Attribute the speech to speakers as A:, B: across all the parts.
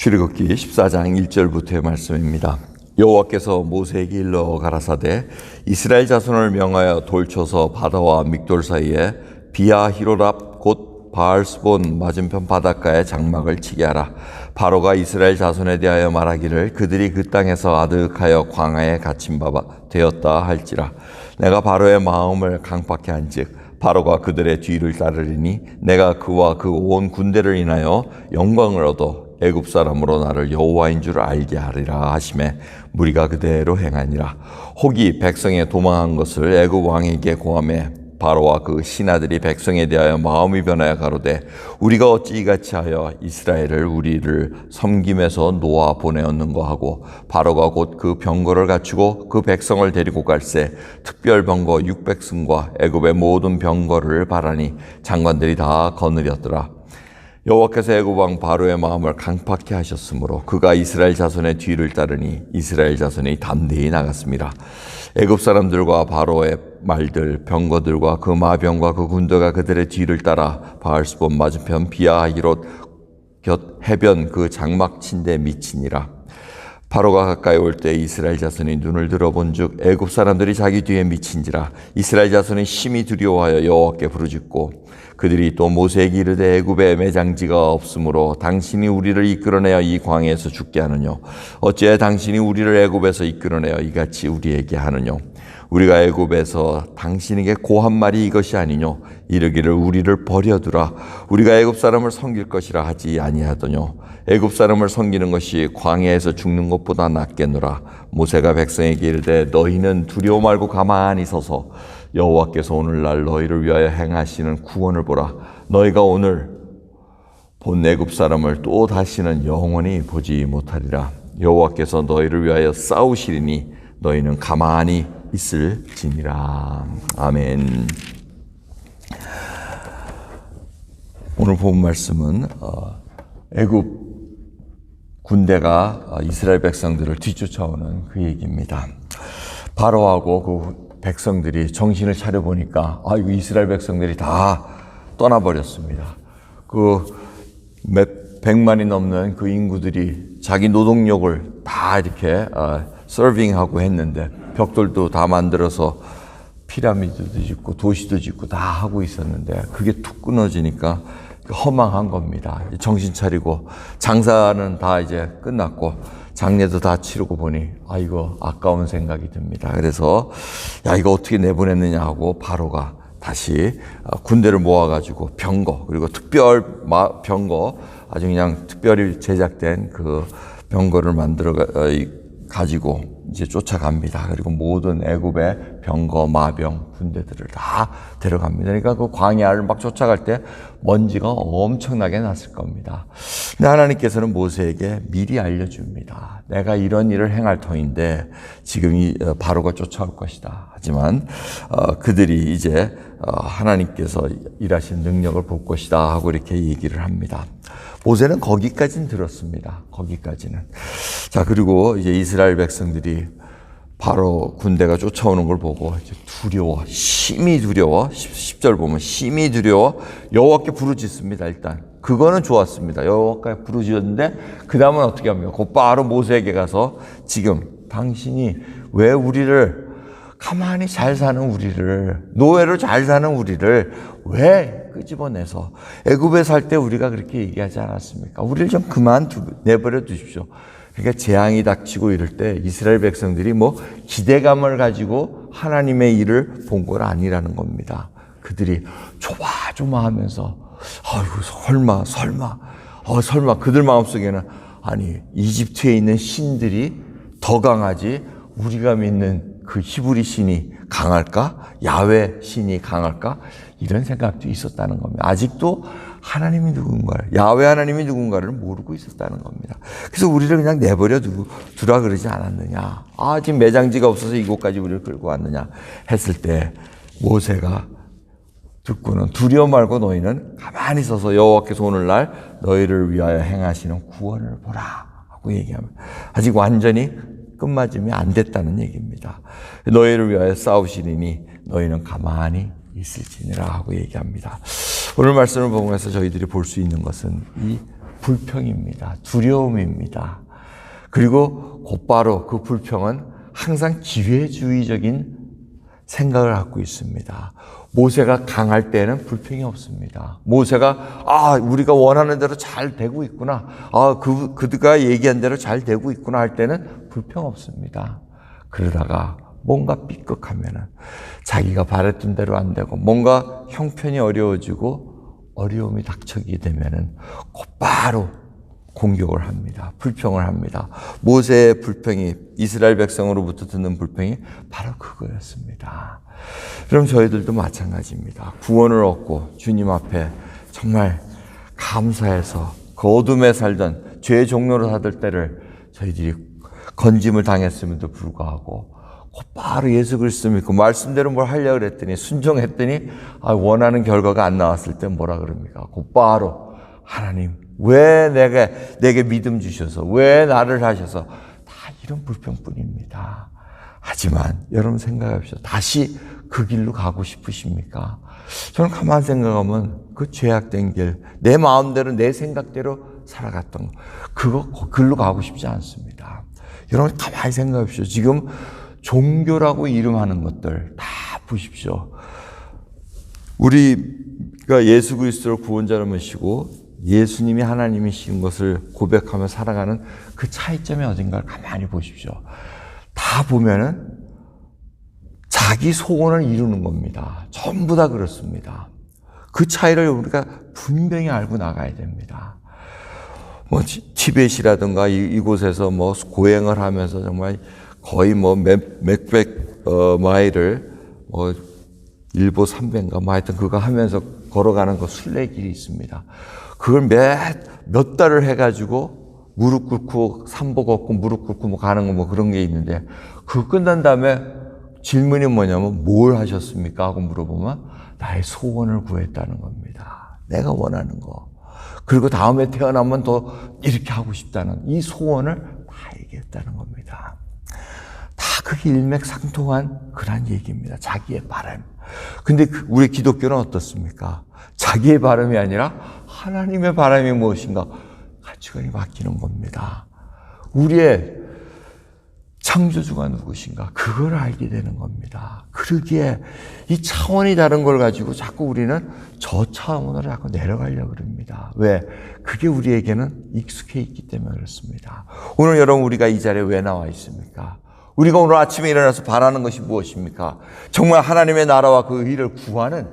A: 출애굽기 14장 1절부터의 말씀입니다. 여호와께서 모세에게 일러 가라사대 이스라엘 자손을 명하여 돌쳐서 바다와 믹돌 사이에 비아 히로랍 곧 바알스본 맞은편 바닷가에 장막을 치게 하라. 바로가 이스라엘 자손에 대하여 말하기를 그들이 그 땅에서 아득하여 광야에 갇힌 바 되었다 할지라. 내가 바로의 마음을 강팍케 한즉 바로가 그들의 뒤를 따르리니 내가 그와 그 온 군대를 인하여 영광을 얻어 애굽 사람으로 나를 여호와인 줄 알게 하리라 하심에 무리가 그대로 행하니라. 혹이 백성에 도망한 것을 애굽 왕에게 고함해 바로와 그 신하들이 백성에 대하여 마음이 변하여 가로되 우리가 어찌 이같이 하여 이스라엘을 우리를 섬김에서 놓아 보내었는가 하고 바로가 곧 그 병거를 갖추고 그 백성을 데리고 갈새 특별 병거 600승과 애굽의 모든 병거를 바라니 장관들이 다 거느렸더라 여호와께서 애굽 왕 바로의 마음을 강팍케 하셨으므로 그가 이스라엘 자손의 뒤를 따르니 이스라엘 자손이 담대히 나갔습니다. 애굽 사람들과 바로의 말들 병거들과 그 마병과 그 군대가 그들의 뒤를 따라 바알스본 맞은편 비아히롯 곁 해변 그 장막 침대 미치니라. 바로가 가까이 올 때 이스라엘 자손이 눈을 들어본즉 애굽 사람들이 자기 뒤에 미친지라 이스라엘 자손이 심히 두려워하여 여호와께 부르짖고 그들이 또 모세에게 이르되 애굽에 매장지가 없으므로 당신이 우리를 이끌어내어 이 광야에서 죽게 하느뇨. 어찌해 당신이 우리를 애굽에서 이끌어내어 이같이 우리에게 하느뇨 우리가 애굽에서 당신에게 고한 말이 이것이 아니뇨. 이르기를 우리를 버려두라. 우리가 애굽 사람을 섬길 것이라 하지 아니하더뇨. 애굽 사람을 섬기는 것이 광야에서 죽는 것보다 낫겠노라. 모세가 백성에게 이르되 너희는 두려워 말고 가만히 서서 여호와께서 오늘날 너희를 위하여 행하시는 구원을 보라. 너희가 오늘 본 애굽 사람을 또 다시는 영원히 보지 못하리라. 여호와께서 너희를 위하여 싸우시리니 너희는 가만히 있을지니라 아멘. 오늘 본 말씀은 어, 애굽 군대가 어, 이스라엘 백성들을 뒤쫓아오는 그 얘기입니다. 바로하고 그 백성들이 정신을 차려 보니까 아 이거 이스라엘 백성들이 다 떠나버렸습니다. 그몇 백만이 넘는 그 인구들이 자기 노동력을 다 이렇게 어, 서빙하고 했는데 벽돌도 다 만들어서 피라미드도 짓고 도시도 짓고 다 하고 있었는데 그게 툭 끊어지니까 허망한 겁니다. 정신 차리고 장사는 다 이제 끝났고 장례도 다 치르고 보니 아 이거 아까운 생각이 듭니다. 그래서 야 이거 어떻게 내보냈느냐 하고 바로가 다시 군대를 모아가지고 병거 그리고 특별 병거 아주 그냥 특별히 제작된 그 병거를 만들어 가지고 이제 쫓아갑니다. 그리고 모든 애굽의 병거, 마병, 군대들을 다 데려갑니다. 그러니까 그 광야를 막 쫓아갈 때 먼지가 엄청나게 났을 겁니다. 근데 하나님께서는 모세에게 미리 알려줍니다. 내가 이런 일을 행할 터인데 지금 이 바로가 쫓아올 것이다. 하지만 어, 그들이 이제 어, 하나님께서 일하신 능력을 볼 것이다 하고 이렇게 얘기를 합니다. 모세는 거기까지는 들었습니다. 거기까지는. 자, 그리고 이제 이스라엘 백성들이 바로 군대가 쫓아오는 걸 보고 두려워, 심히 두려워. 10절 보면 심히 두려워. 여호와께 부르짖습니다. 일단 그거는 좋았습니다. 여호와께 부르짖었는데 그 다음은 어떻게 합니까? 곧바로 모세에게 가서 지금 당신이 왜 우리를 가만히 잘 사는 우리를 노예로 잘 사는 우리를 왜 끄집어내서 애굽에 살 때 우리가 그렇게 얘기하지 않았습니까? 우리를 좀 그만 두, 내버려 두십시오. 그러니까 재앙이 닥치고 이럴 때 이스라엘 백성들이 뭐 기대감을 가지고 하나님의 일을 본 건 아니라는 겁니다. 그들이 조마조마하면서 아이고 설마 설마 어 설마 그들 마음속에는 아니 이집트에 있는 신들이 더 강하지 우리가 믿는 그 히브리 신이 강할까? 야외 신이 강할까? 이런 생각도 있었다는 겁니다. 아직도 하나님이 누군가를, 야외 하나님이 누군가를 모르고 있었다는 겁니다. 그래서 우리를 그냥 내버려 두, 두라 그러지 않았느냐. 아, 지금 매장지가 없어서 이곳까지 우리를 끌고 왔느냐. 했을 때 모세가 듣고는 두려워 말고 너희는 가만히 서서 여호와께서 오늘날 너희를 위하여 행하시는 구원을 보라. 하고 얘기합니다. 아직 완전히 끝맞음이 안 됐다는 얘기입니다. 너희를 위하여 싸우시리니 너희는 가만히 있을지니라 하고 얘기합니다. 오늘 말씀을 보면서 저희들이 볼 수 있는 것은 이 불평입니다. 두려움입니다. 그리고 곧바로 그 불평은 항상 기회주의적인 생각을 갖고 있습니다. 모세가 강할 때는 불평이 없습니다. 모세가 아 우리가 원하는 대로 잘 되고 있구나. 아 그 그가 얘기한 대로 잘 되고 있구나 할 때는 불평 없습니다. 그러다가 뭔가 삐끗하면은 자기가 바랬던 대로 안 되고 뭔가 형편이 어려워지고 어려움이 닥쳐지게 되면은 곧바로 공격을 합니다. 불평을 합니다. 모세의 불평이 이스라엘 백성으로부터 듣는 불평이 바로 그거였습니다. 그럼 저희들도 마찬가지입니다. 구원을 얻고 주님 앞에 정말 감사해서 그 어둠에 살던 죄의 종로로 사들 때를 저희들이 건짐을 당했음에도 불구하고 곧바로 예수 그리스도 믿고 말씀대로 뭘 하려고 그랬더니 순종했더니 아, 원하는 결과가 안 나왔을 때 뭐라 그럽니까? 곧바로 하나님 왜 내게 내게 믿음 주셔서 왜 나를 하셔서 다 이런 불평뿐입니다. 하지만 여러분 생각해보시오. 다시 그 길로 가고 싶으십니까? 저는 가만 생각하면 그 죄악된 길, 내 마음대로 내 생각대로 살아갔던 거, 그거 그 길로 가고 싶지 않습니다. 여러분 가만히 생각해보시오. 지금 종교라고 이름하는 것들 다 보십시오. 우리가 예수 그리스도를 구원자로 모시고 예수님이 하나님이신 것을 고백하며 살아가는 그 차이점이 어딘가를 가만히 보십시오. 다 보면은 자기 소원을 이루는 겁니다. 전부 다 그렇습니다. 그 차이를 우리가 분명히 알고 나가야 됩니다. 뭐 티벳이라든가 이곳에서 뭐 고행을 하면서 정말 거의 뭐 몇, 몇백 어, 마일을 뭐 일보 삼배인가 뭐 하여튼 그거 하면서 걸어가는 그 순례길이 있습니다. 그걸 몇, 몇 달을 해가지고 무릎 꿇고 삼복 걷고 무릎 꿇고 뭐 가는 거 뭐 그런 게 있는데 그거 끝난 다음에 질문이 뭐냐면 뭘 하셨습니까? 하고 물어보면 나의 소원을 구했다는 겁니다. 내가 원하는 거. 그리고 다음에 태어나면 더 이렇게 하고 싶다는 이 소원을 다 얘기했다는 겁니다. 다 그게 일맥상통한 그런 얘기입니다. 자기의 바람. 근데 그 우리 기독교는 어떻습니까? 자기의 바람이 아니라 하나님의 바람이 무엇인가 가치관이 바뀌는 겁니다. 우리의 창조주가 누구신가 그걸 알게 되는 겁니다. 그러기에 이 차원이 다른 걸 가지고 자꾸 우리는 저 차원으로 자꾸 내려가려고 그럽니다. 왜? 그게 우리에게는 익숙해 있기 때문에 그렇습니다. 오늘 여러분 우리가 이 자리에 왜 나와 있습니까? 우리가 오늘 아침에 일어나서 바라는 것이 무엇입니까? 정말 하나님의 나라와 그 의를 구하는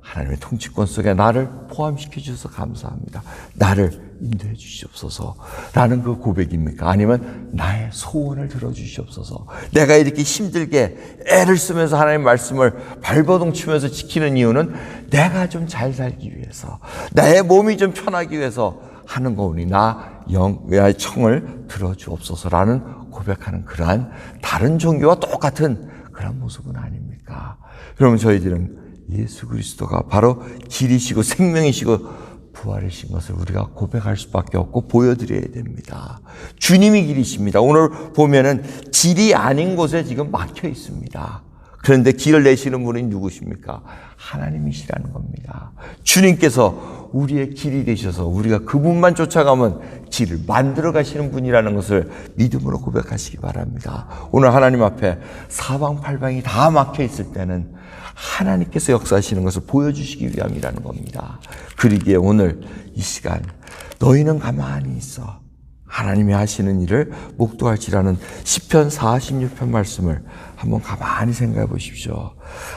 A: 하나님의 통치권 속에 나를 포함시켜 주셔서 감사합니다. 나를 인도해 주시옵소서. 라는 그 고백입니까? 아니면 나의 소원을 들어 주시옵소서. 내가 이렇게 힘들게 애를 쓰면서 하나님 말씀을 발버둥 치면서 지키는 이유는 내가 좀 잘 살기 위해서, 나의 몸이 좀 편하기 위해서 하는 거오니 나 영의 청을 들어 주옵소서라는 고백하는 그러한 다른 종교와 똑같은 그런 모습은 아닙니까? 그러면 저희들은 예수 그리스도가 바로 길이시고 생명이시고 부활이신 것을 우리가 고백할 수밖에 없고 보여드려야 됩니다. 주님이 길이십니다. 오늘 보면은 길이 아닌 곳에 지금 막혀 있습니다. 그런데 길을 내시는 분이 누구십니까? 하나님이시라는 겁니다. 주님께서 우리의 길이 되셔서 우리가 그분만 쫓아가면 길을 만들어 가시는 분이라는 것을 믿음으로 고백하시기 바랍니다. 오늘 하나님 앞에 사방팔방이 다 막혀 있을 때는 하나님께서 역사하시는 것을 보여주시기 위함이라는 겁니다. 그러기에 오늘 이 시간 너희는 가만히 있어. 하나님이 하시는 일을 목도할지라는 시편 46편 말씀을 한번 가만히 생각해 보십시오.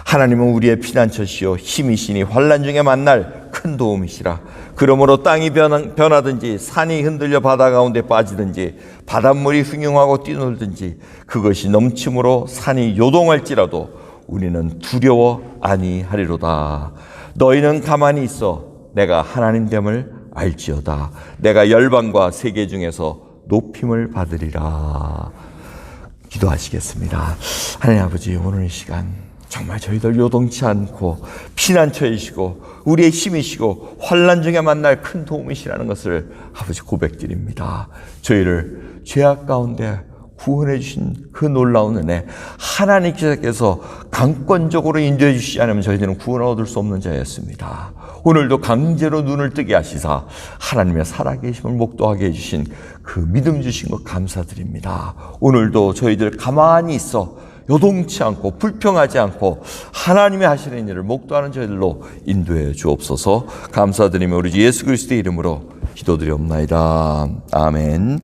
A: 하나님은 우리의 피난처시요 힘이시니 환란 중에 만날 큰 도움이시라. 그러므로 땅이 변하 든지 산이 흔들려 바다 가운데 빠지든지 바닷물이 흉흉하고 뛰놀든지 그것이 넘침으로 산이 요동할지라도 우리는 두려워 아니하리로다. 너희는 가만히 있어 내가 하나님 됨을 알지어다. 내가 열방과 세계 중에서 높임을 받으리라. 기도하시겠습니다. 하나님 아버지 오늘 이 시간 정말 저희들 요동치 않고 피난처이시고 우리의 힘이시고 환란 중에 만날 큰 도움이시라는 것을 아버지 고백드립니다. 저희를 죄악 가운데 구원해 주신 그 놀라운 은혜 하나님께서 강권적으로 인도해 주시지 않으면 저희들은 구원을 얻을 수 없는 자였습니다. 오늘도 강제로 눈을 뜨게 하시사 하나님의 살아계심을 목도하게 해주신 그 믿음 주신 것 감사드립니다. 오늘도 저희들 가만히 있어 요동치 않고 불평하지 않고 하나님의 하시는 일을 목도하는 저희들로 인도해 주옵소서 감사드리며 우리 주 예수 그리스도의 이름으로 기도드리옵나이다. 아멘.